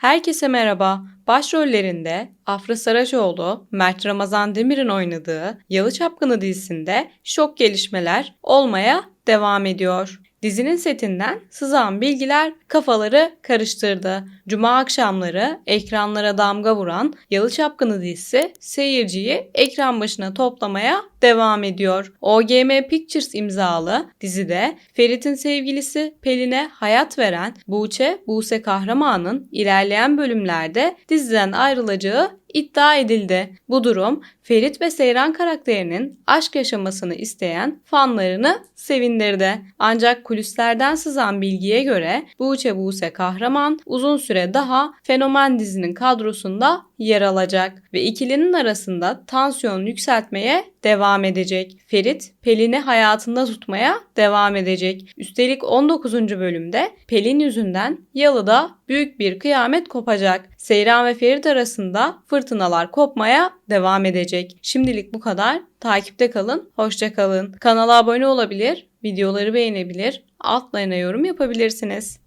Herkese merhaba. Başrollerinde Afra Saraçoğlu, Mert Ramazan Demir'in oynadığı Yalı Çapkını dizisinde şok gelişmeler olmaya devam ediyor. Dizinin setinden sızan bilgiler kafaları karıştırdı. Cuma akşamları ekranlara damga vuran Yalı Çapkını dizisi seyirciyi ekran başına toplamaya devam ediyor. OGM Pictures imzalı dizide Ferit'in sevgilisi Pelin'e hayat veren Buğçe Buse Kahraman'ın ilerleyen bölümlerde diziden ayrılacağı iddia edildi. Bu durum Ferit ve Seyran karakterinin aşk yaşamasını isteyen fanlarını sevindirdi. Ancak kulislerden sızan bilgiye göre Buğçe Buse Kahraman uzun süre daha Fenomen dizinin kadrosunda yer alacak ve ikilinin arasında tansiyon yükseltmeye devam edecek. Ferit, Pelin'i hayatında tutmaya devam edecek. Üstelik 19. bölümde Pelin yüzünden Yalı'da büyük bir kıyamet kopacak. Seyran ve Ferit arasında fırtınalar kopmaya devam edecek. Şimdilik bu kadar. Takipte kalın, hoşça kalın. Kanala abone olabilir, videoları beğenebilir, altlarına yorum yapabilirsiniz.